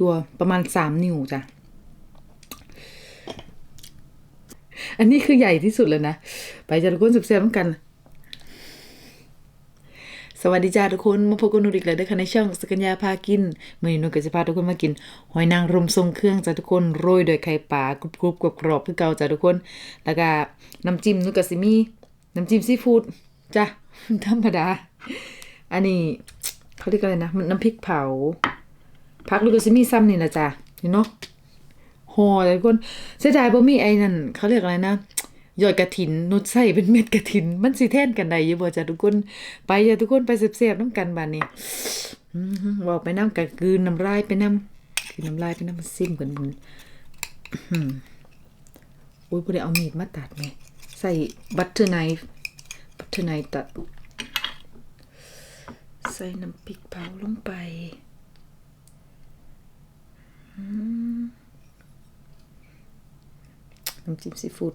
ตัวประมาณสามนิ้วจ้ะ อันนี้คือใหญ่ที่สุดเลยนะ ไปจ้ะทุกคนสุบเสียบๆกัน สวัสดีจ้าทุกคนมาพบกับนูอีกแล้วด้วยค่ะในช่องสกัญญาพากินเมื่อนี้นูก็จะพาทุกคนมากิน หอยนางรมทรงเครื่องจ้าทุกคนโรยโดวยไข่ปลากรุบๆกรอบๆคือเก่าจ้าทุกคน แล้วก็น้ำจิ้มนูก็สิมีน้ำจิ้มซีฟู้ดจ้ะธรรมดา อันนี้เขาเรียกอะไรนะมันน้ำพริกเผา พักลูกก็สิมีซ้ำนี่แหละจ้ะเนาะห่อเลยทุกคนเสียดายบ่มีไอ้นั่นเขาเรียกอะไรนะยอดกระถินนุดใส่เป็นเม็ดกระถิน มันสิแท่นกันได้อยู่บ่จ้ะทุกคน ไปจ้ะทุกคนไปเสียบๆน้ำกันบานนี้บอกไปน้ำกะกลืนน้ำลายไปน้ำคือน้ำลายไปน้ำมันซิมกันมันอื้อหืออุ้ยบ่ได้เอามีดมาตัดแม่ใส่บัตเตอร์ไนฟ์บัตเตอร์ไนฟ์ตัด ใส่น้ำพริกเผาลงไป น้ำจิ้มซีฟู้ด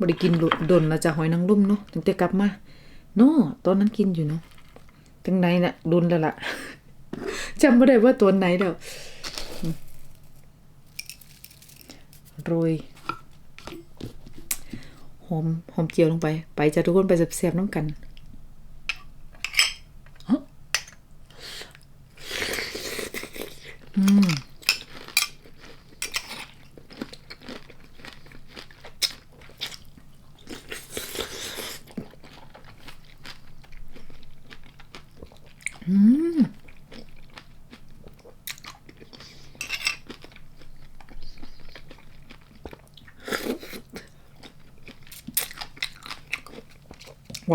บริกินดนแล้วจะหอยนางรมเนาะถึงจะกลับมาเนาะตอนนั้นกินอยู่เนาะถึงไหนน่ะดนแล้วล่ะจำไม่ได้ว่าตัวไหนเด้อโรยหอมหอมเจียวลงไป ไปจะทุกคนไปเสียบๆน้ำกัน ว้า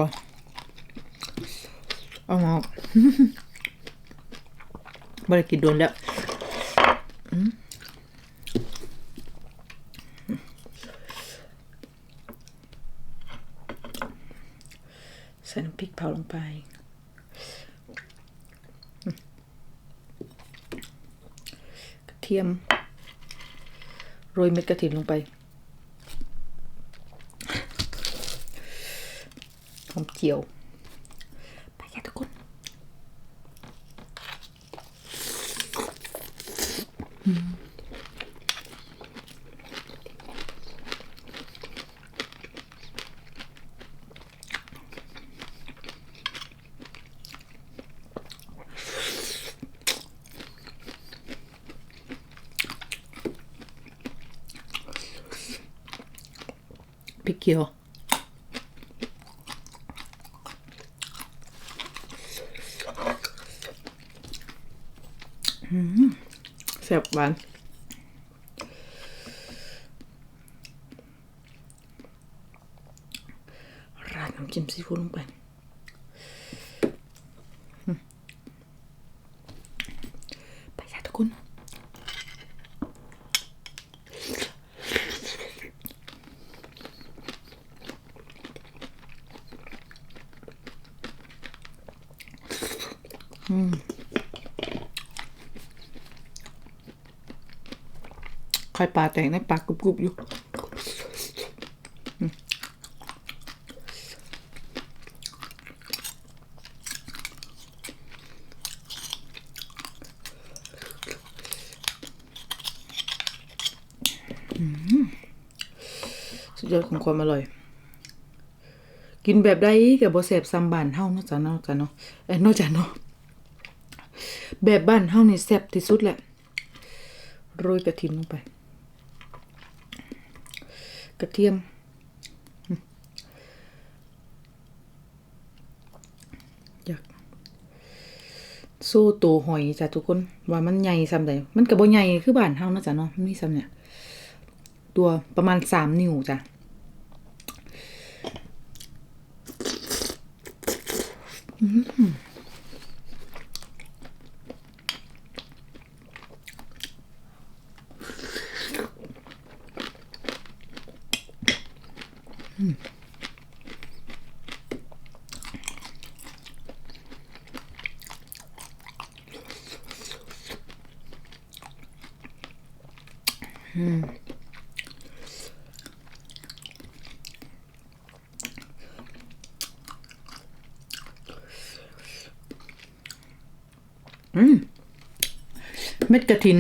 วเอามา ไม่ได้กินโดนแล้วอืมใส่น้ำพริกเผาลง ไป กระเทียม โรยเม็ดกระถินลงไป หอมเจียว ไปค่ะทุกคน พริก เขียว แซ่บหวานราดน้ำจิ้มซีฟู้ดลงไปไปค่ะทุกคน ไข่ปลาแตกในปากกรุบๆอยู่สุดยอดของความอร่อย กินแบบใดกับบ่แซ่บซ้ำบานเฮานาะจ้ะเนาะจ้ะเนาะเอ้นาะจ้ะเนาะ แบบบ้านเฮานี่แซ่บที่สุดแหละ โรยกระเทียมลงไป กระเทียม อยากโซ่ตัวหอยจ้ะทุกคน ว่ามันใหญ่ซ้ำใดมันก็บ่ใหญ่คือบ้านเฮานะจ้ะเนาะมันมีซ้ำเนี่ย ตัวประมาณสามนิ้วจ้ะอ เม็ดกระถิน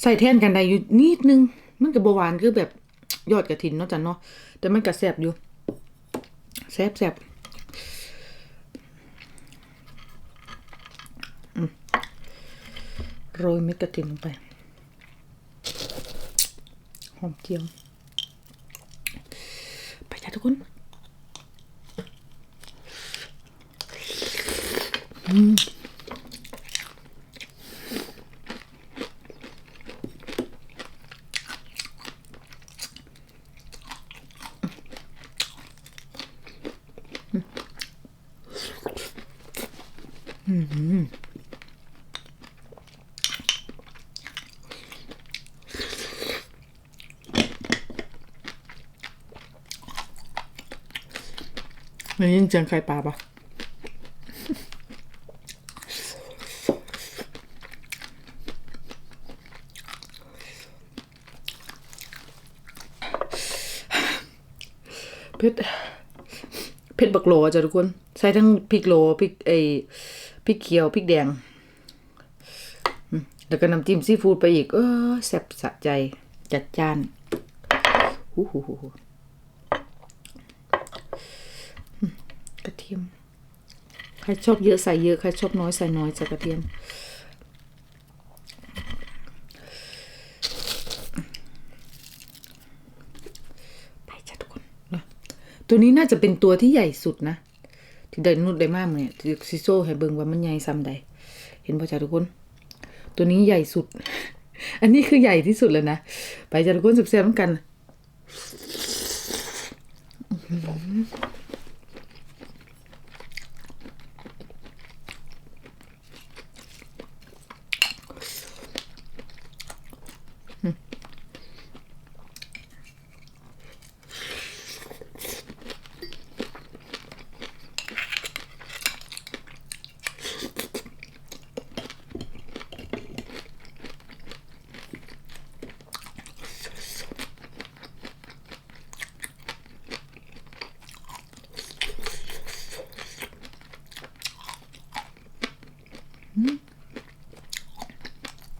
ใส่แทนกันได้อยู่นิดนึง มันก็บ่หวานคือแบบ ยอดกระถินเนาะจ้ะเนาะแต่มันก็แซบอยู่แซบแซบโรยเม็ดกระถินลงไป หอมเจียว ไปจ้ะทุกคนมั นยินเสียงไข่ปลาปะเผ็ดเผ็ดบักโลจ้ะทุกคน ใส่ทั้งพริกโลพริกไอ พริกเขียวพริกแดง แล้วก็น้ำจิ้มซีฟู้ดไปอีก เออแซ่บสะใจ จัดจานหูหูหูหูกระเทียม ใครชอบเยอะใส่เยอะ ใครชอบน้อยใส่น้อยใส่กระเทียมไปจ้ะทุกคนตัวนี้น่าจะเป็นตัวที่ใหญ่สุดนะ ที่ได้นุดได้มากเนี่ยซิโซ่ให้เบิ่งว่ามันใหญ่ซ้ำใด เห็นป่ะจ้าทุกคน ตัวนี้ใหญ่สุด อันนี้คือใหญ่ที่สุดแล้วนะ ไปจ้าทุกคนสุบแซ่บๆกัน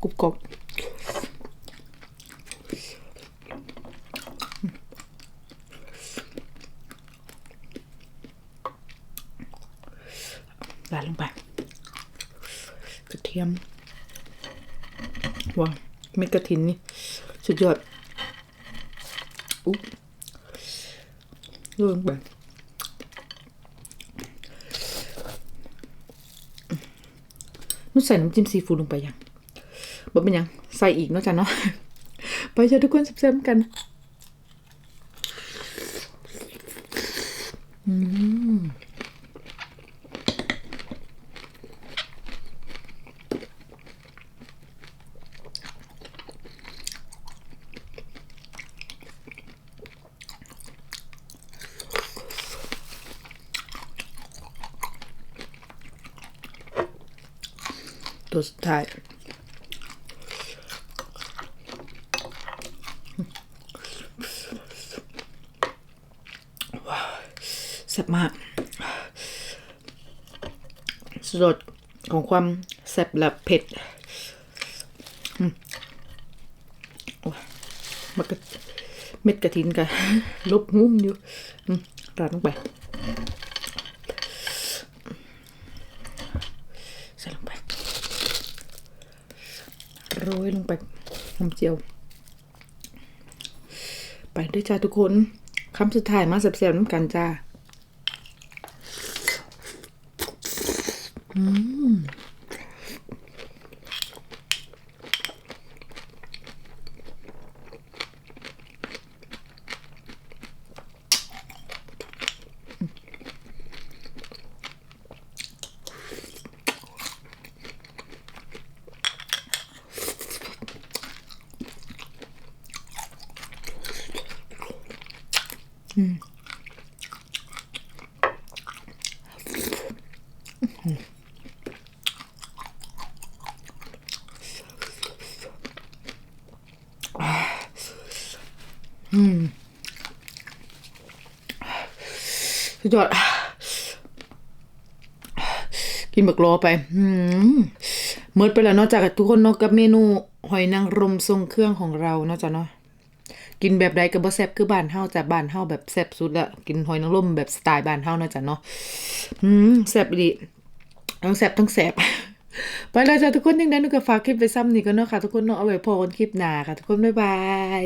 กรุบกรอบใส่ลงไป กระเทียมว้าวเม็ดกระถินนี่ สุดยอด อุ๊บลงไป นุ่ใส่น้ำจิ้มซีฟู้ดลงไปยังบ่เป็นยังใส่อีกเนาะจ้ะเนาะไปเจอทุกคนแซ่บๆกัน ตัวสุดท้ายว้าแซ่บมาก สดของความแซ่บและเผ็ดมันก็เม็ดกระถินกันลบงุ้มอยู่อืมราดลงไป ใส่ลงไป โรยลงไปหอมเจียว ไปด้วยจ้าทุกคนคำสุดท้ายมาแซ่บๆน้ำกันจ้า อืม สุดยอดกินบักรอไปอืมหมดไปแล้วนาะจากทุกคนนาะกับเมนูหอยนางรมทรงเครื่องของเราเนาะจ้ะเนาะกินแบบใดก็บ่แซ่บคือบ้านเฮาจ้ะบ้านเฮาแบบแซ่บสุดละกินหอยนางรมแบบสไตล์บ้านเฮาเนาะจ้ะเนาะอืมแซ่บอีหลีทั้งแซ่บทั้งแซ่บไปแล้วจ้ะทุกคนยังไงหนูก็ฝากคลิปไปซ้ำนี่ก็เนาะค่ะทุกคนเนาะเอาไว้พอกันคลิปหน้าค่ะ ทุกคนบ๊ายบาย